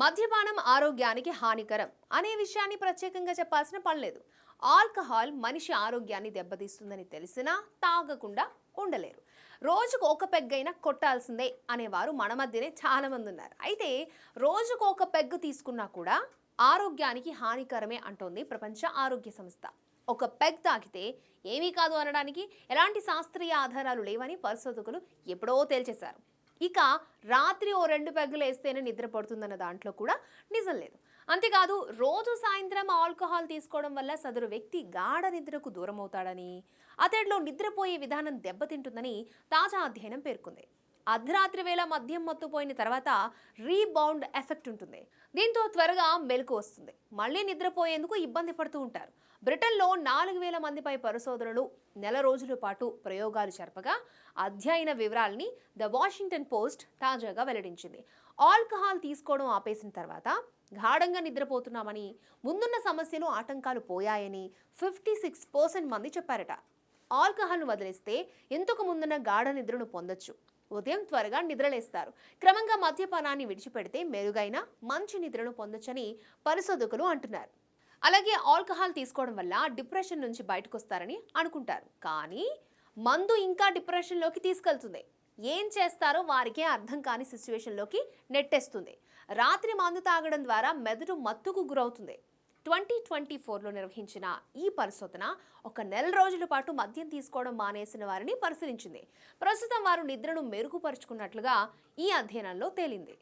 మద్యపానం ఆరోగ్యానికి హానికరం అనే విషయాన్ని ప్రత్యేకంగా చెప్పాల్సిన పనిలేదు ఆల్కహాల్ మనిషి ఆరోగ్యాన్ని దెబ్బతీస్తుందని తెలిసినా తాగకుండా ఉండలేరు. రోజుకు ఒక పెగ్గైనా కొట్టాల్సిందే అనేవారు మన మధ్యనే చాలా మంది ఉన్నారు. అయితే రోజుకు ఒక పెగ్గు తీసుకున్నా కూడా ఆరోగ్యానికి హానికరమే అంటోంది ప్రపంచ ఆరోగ్య సంస్థ. ఒక పెగ్ తాకితే ఏమీ కాదు అనడానికి ఎలాంటి శాస్త్రీయ ఆధారాలు లేవని పరిశోధకులు ఎప్పుడో తేల్చేశారు. ఇక రాత్రి ఓ రెండు పెగ్గులు వేస్తేనే నిద్ర పడుతుందన్న దాంట్లో కూడా నిజం లేదు. అంతేకాదు రోజు సాయంత్రం ఆల్కహాల్ తీసుకోవడం వల్ల సదరు వ్యక్తి గాఢ నిద్రకు దూరం అవుతాడని అతడిలో నిద్రపోయే విధానం దెబ్బతింటుందని తాజా అధ్యయనం పేర్కొంది. అర్ధరాత్రి వేళ మద్యం మత్తుపోయిన తర్వాత రీబౌండ్ ఎఫెక్ట్ ఉంటుంది. దీంతో త్వరగా మెలకు వస్తుంది. మళ్ళీ నిద్రపోయేందుకు ఇబ్బంది పడుతూ ఉంటారు. బ్రిటన్లో నాలుగు వేల మందిపై పరిశోధనలు నెల రోజుల పాటు ప్రయోగాలు జరపగా అధ్యయన వివరాల్ని ద వాషింగ్టన్ పోస్ట్ తాజాగా వెల్లడించింది. ఆల్కహాల్ తీసుకోవడం ఆపేసిన తర్వాత గాఢంగా నిద్రపోతున్నామని ముందున్న సమస్యలు ఆటంకాలు పోయాయని ఫిఫ్టీ సిక్స్ పర్సెంట్ మంది చెప్పారట. ఆల్కహాల్ను వదిలేస్తే ఎంతకు ముందున్న గాఢ నిద్రను పొందొచ్చు. ఉదయం త్వరగా నిద్రలేస్తారు. క్రమంగా మద్యపానాన్ని విడిచిపెడితే మెరుగైన మంచి నిద్రను పొందొచ్చని పరిశోధకులు అంటున్నారు. అలాగే ఆల్కహాల్ తీసుకోవడం వల్ల డిప్రెషన్ నుంచి బయటకు వస్తారని అనుకుంటారు. కానీ మందు ఇంకా డిప్రెషన్లోకి తీసుకెళ్తుంది. ఏం చేస్తారో వారికే అర్థం కాని సిచ్యువేషన్లోకి నెట్టేస్తుంది. రాత్రి మందు తాగడం ద్వారా మెదడు మత్తుకు గురవుతుంది. ట్వంటీ ట్వంటీ ఫోర్లో నిర్వహించిన ఈ పరిశోధన ఒక నెల రోజుల పాటు మద్యం తీసుకోవడం మానేసిన వారిని పరిశీలించింది. ప్రస్తుతం వారు నిద్రను మెరుగుపరుచుకున్నట్లుగా ఈ అధ్యయనంలో తేలింది.